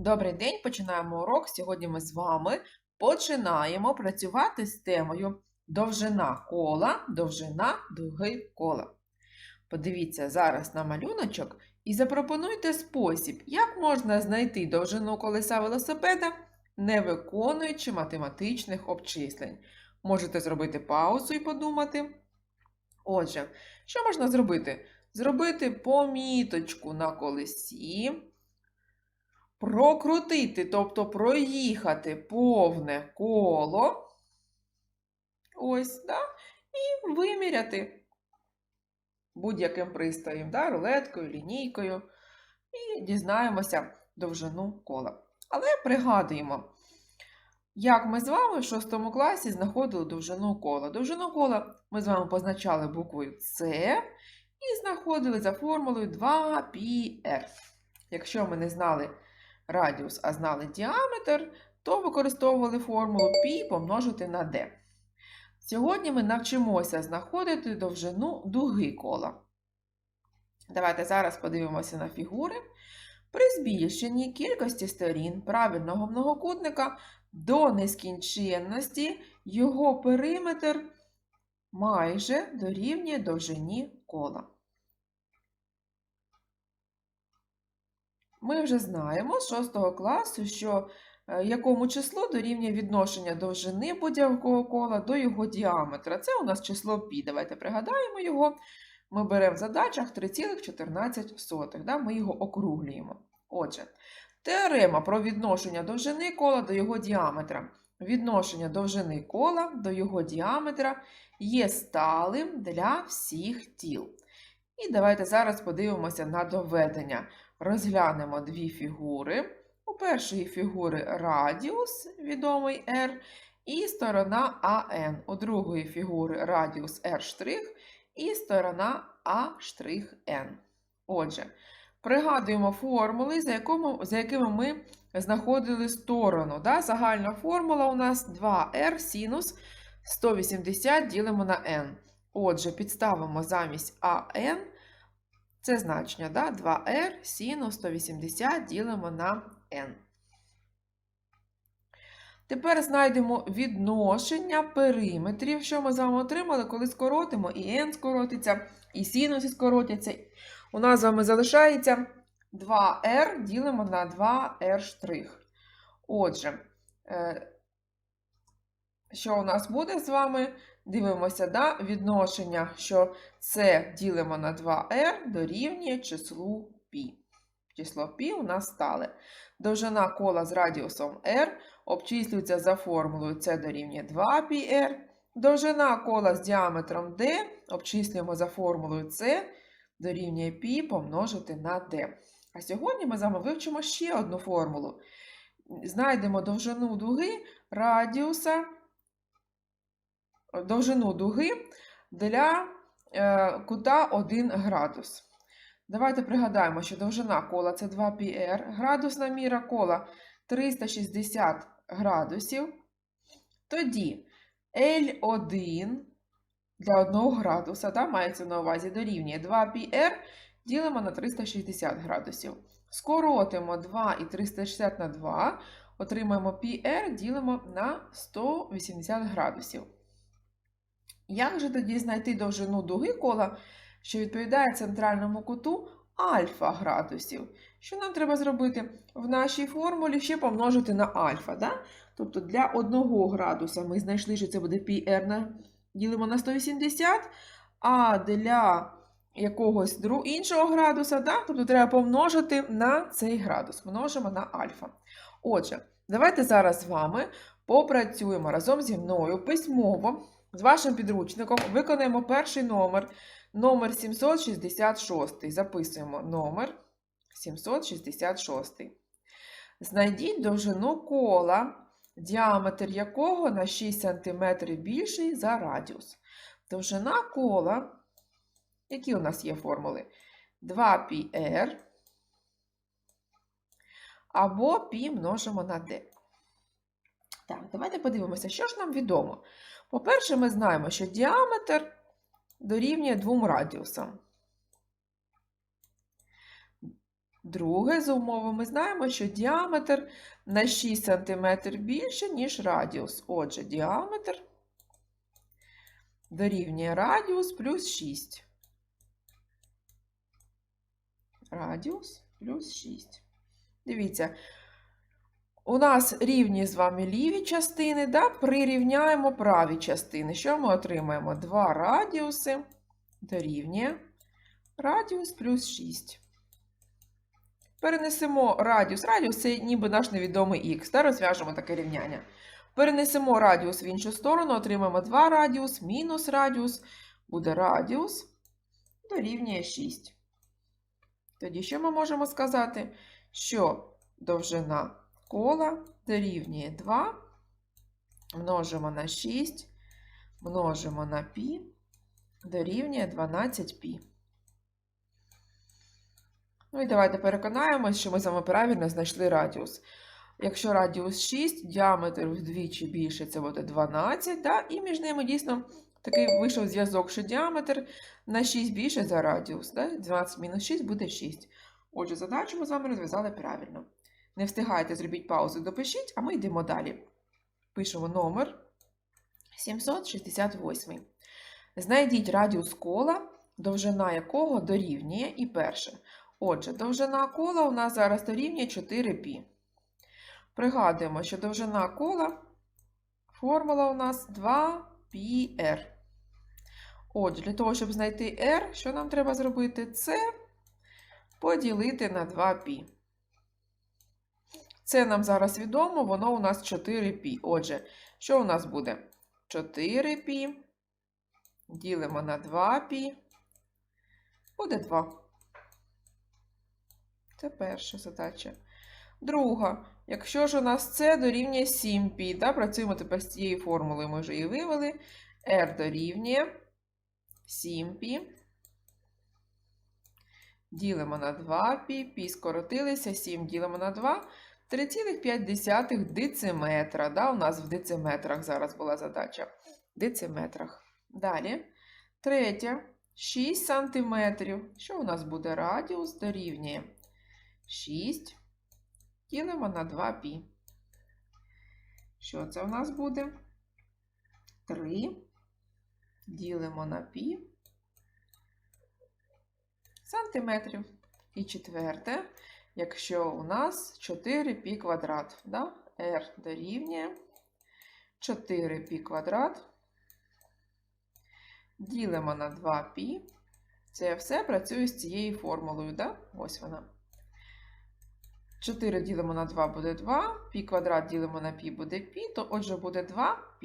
Добрий день, починаємо урок. Сьогодні ми з вами починаємо працювати з темою довжина кола, довжина дуги кола. Подивіться зараз на малюночок і запропонуйте спосіб, як можна знайти довжину колеса велосипеда, не виконуючи математичних обчислень. Можете зробити паузу і подумати. Отже, що можна зробити? Зробити поміточку на колесі прокрутити, тобто проїхати повне коло. Ось, да? і виміряти будь-яким пристроєм, да? рулеткою, лінійкою, і дізнаємося довжину кола. Але пригадуємо, як ми з вами в 6 класі знаходили довжину кола. Довжину кола ми з вами позначали буквою С і знаходили за формулою 2πr. Якщо ми не знали радіус, а знали діаметр, то використовували формулу π помножити на d. Сьогодні ми навчимося знаходити довжину дуги кола. Давайте зараз подивимося на фігури. При збільшенні кількості сторін правильного многокутника до нескінченності його периметр майже дорівнює довжині кола. Ми вже знаємо з 6 класу, що е, якому число дорівнює відношення довжини будь-якого кола до його діаметра. Це у нас число π. Давайте пригадаємо його. Ми беремо в задачах 3,14, да? ми його округлюємо. Отже, теорема про відношення довжини кола до його діаметра. Відношення довжини кола до його діаметра є сталим для всіх тіл. І давайте зараз подивимося на доведення розглянемо дві фігури. У першої фігури радіус, відомий R, і сторона АН. У другої фігури радіус R' і сторона A'N. Отже, пригадуємо формули, за, якому, за якими ми знаходили сторону. Да? Загальна формула у нас 2R синус 180 ділимо на n. Отже, підставимо замість АН це значення, да? 2r синус 180 ділимо на n. Тепер знайдемо відношення периметрів, що ми з вами отримали, коли скоротимо, і n скоротиться, і синуси скоротяться. У нас з вами залишається 2r ділимо на 2r'. Отже, е, що у нас буде з вами? Дивимося да, відношення, що це ділимо на 2r дорівнює числу π. Число π у нас стале. Довжина кола з радіусом r обчислюється за формулою c дорівнює 2πr. Довжина кола з діаметром d обчислюємо за формулою c дорівнює π помножити на d. А сьогодні ми з вами вивчимо ще одну формулу. Знайдемо довжину дуги радіуса довжину дуги для е, кута 1 градус. Давайте пригадаємо, що довжина кола це 2πr, градусна міра кола 360 градусів. Тоді L1 для 1 градуса, да, мається на увазі дорівнює 2πr ділимо на 360 градусів. Скоротимо 2 і 360 на 2, отримаємо πr ділимо на 180 градусів. Як же тоді знайти довжину дуги кола, що відповідає центральному куту альфа градусів? Що нам треба зробити? В нашій формулі ще помножити на альфа. Да? Тобто для 1 градуса ми знайшли, що це буде πr на, ділимо на 180, а для якогось іншого градуса, да? тобто треба помножити на цей градус. Множимо на альфа. Отже, давайте зараз з вами попрацюємо разом зі мною письмово з вашим підручником виконаємо перший номер, номер 766. Записуємо номер 766. Знайдіть довжину кола, діаметр якого на 6 см більший за радіус. Довжина кола, які у нас є формули? 2πr або π множимо на d. Так, давайте подивимося, що ж нам відомо. По-перше, ми знаємо, що діаметр дорівнює двом радіусам. Друге, за умови ми знаємо, що діаметр на 6 см більше, ніж радіус. Отже, діаметр дорівнює радіус плюс 6. Радіус плюс 6. Дивіться, у нас рівні з вами ліві частини, да? прирівняємо праві частини. Що ми отримаємо? 2 радіуси дорівнює радіус плюс 6. Перенесемо радіус. Радіус це ніби наш невідомий х. Та розв'яжемо таке рівняння. Перенесемо радіус в іншу сторону, отримаємо 2 радіус мінус радіус. Буде радіус дорівнює 6. Тоді що ми можемо сказати? Що довжина кола дорівнює 2, множимо на 6, множимо на π, дорівнює 12π. Ну і давайте переконаємось, що ми з вами правильно знайшли радіус. Якщо радіус 6, діаметр вдвічі більше, це буде 12, да? і між ними дійсно такий вийшов зв'язок, що діаметр на 6 більше за радіус. Да? 12 мінус 6 буде 6. Отже, задачу ми з вами розв'язали правильно. Не встигайте, зробіть паузу, допишіть, а ми йдемо далі. Пишемо номер 768. Знайдіть радіус кола, довжина якого дорівнює і перше. Отже, довжина кола у нас зараз дорівнює 4π. Пригадуємо, що довжина кола, формула у нас 2πr. Отже, для того, щоб знайти r, що нам треба зробити? Це поділити на 2π. Це нам зараз відомо, воно у нас 4π. Отже, що у нас буде? 4π ділимо на 2π, буде 2. Це перша задача. Друга. Якщо ж у нас це дорівнює 7π, да, працюємо тепер з цією формулою, ми вже її вивели. R дорівнює 7π. Ділимо на 2π, π скоротилися, 7 ділимо на 2. 3,5 дециметра. Да, У нас в дециметрах зараз була задача. Дециметрах. Далі. Третя. 6 сантиметрів. Що у нас буде? Радіус дорівнює 6. Ділимо на 2π. Що це у нас буде? 3. Ділимо на π. Сантиметрів. І четверте, якщо у нас 4π, квадрат. Да? R дорівнює 4π, квадрат. Ділимо на 2 π Це все працює з цією формулою. Да? Ось вона. 4 ділимо на 2 буде 2, пі квадрат ділимо на пі буде пі, то отже буде 2 π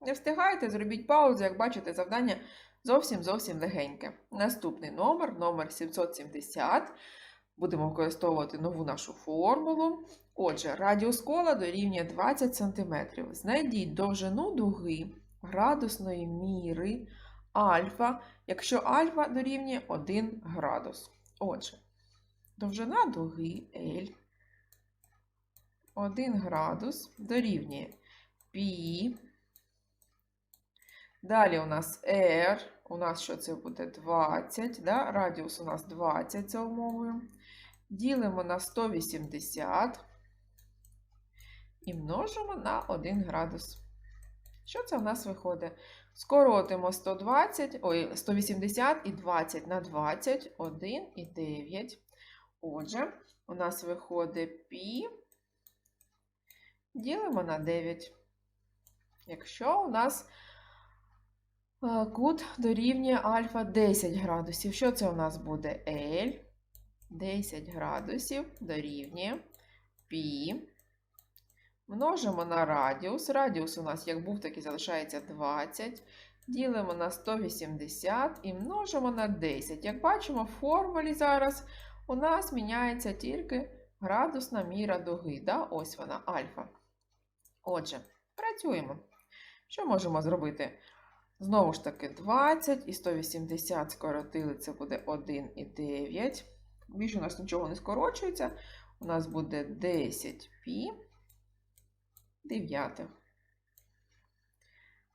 Не встигаєте, зробіть паузу, як бачите, завдання зовсім зовсім легеньке. Наступний номер номер 770. Будемо використовувати нову нашу формулу. Отже, радіус кола дорівнює 20 см. Знайдіть довжину дуги градусної міри альфа, якщо альфа дорівнює 1 градус. Отже, довжина дуги L 1 градус дорівнює π. Далі у нас R, у нас що це буде 20, да? радіус у нас 20 за умовою. Ділимо на 180 і множимо на 1 градус. Що це у нас виходить? Скоротимо 120, ой, 180 і 20 на 20, 1 і 9. Отже, у нас виходить π, ділимо на 9. Якщо у нас е, кут дорівнює альфа 10 градусів, що це у нас буде? L 10 градусів дорівнює π. Множимо на радіус. Радіус у нас як був, так і залишається 20. Ділимо на 180 і множимо на 10. Як бачимо, в формулі зараз у нас міняється тільки градусна міра дуги. Да? Ось вона, альфа. Отже, працюємо. Що можемо зробити? Знову ж таки, 20 і 180 скоротили, це буде 1,9. Більше у нас нічого не скорочується. У нас буде 10π дев'ятих.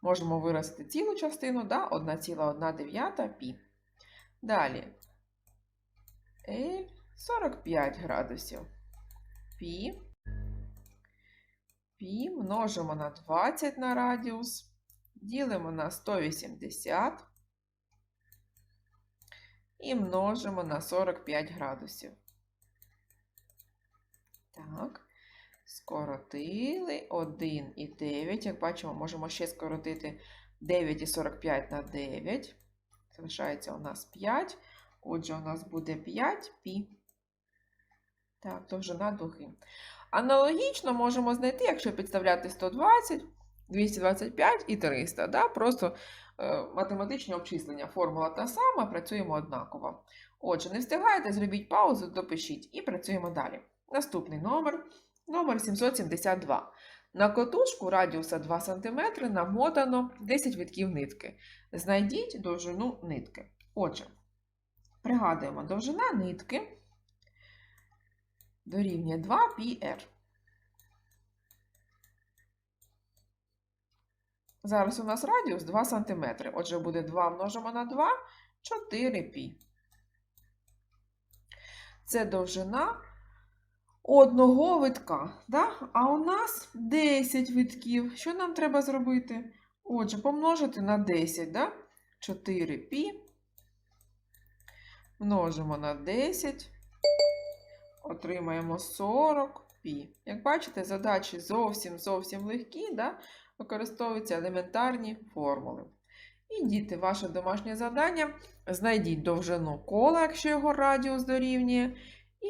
Можемо виразити цілу частину, да? 1,1 пі. Далі L 45 градусів. Пі. Пі множимо на 20 на радіус. Ділимо на 180 і множимо на 45 градусів. Так, скоротили 1 і 9. Як бачимо, можемо ще скоротити 9 і 45 на 9. Залишається у нас 5. Отже, у нас буде 5 пі. Так, довжина дуги. Аналогічно можемо знайти, якщо підставляти 120, 225 і 300. Да? Просто е, математичне обчислення. Формула та сама, працюємо однаково. Отже, не встигаєте, зробіть паузу, допишіть і працюємо далі. Наступний номер номер 772. На котушку радіуса 2 см намотано 10 витків нитки. Знайдіть довжину нитки. Отже, пригадуємо, довжина нитки дорівнює 2πr. Зараз у нас радіус 2 см. Отже, буде 2 множимо на 2, 4 пі. Це довжина одного витка. Да? А у нас 10 витків. Що нам треба зробити? Отже, помножити на 10, да? 4 пі. Множимо на 10, отримаємо 40 пі. Як бачите, задачі зовсім зовсім легкі. Да? Використовуються елементарні формули. І діти, ваше домашнє завдання. Знайдіть довжину кола, якщо його радіус дорівнює. І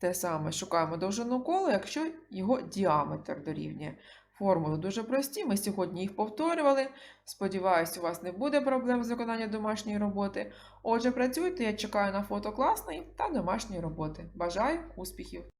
те саме шукаємо довжину кола, якщо його діаметр дорівнює. Формули дуже прості, ми сьогодні їх повторювали. Сподіваюсь, у вас не буде проблем з виконанням домашньої роботи. Отже, працюйте, я чекаю на фото класної та домашньої роботи. Бажаю успіхів!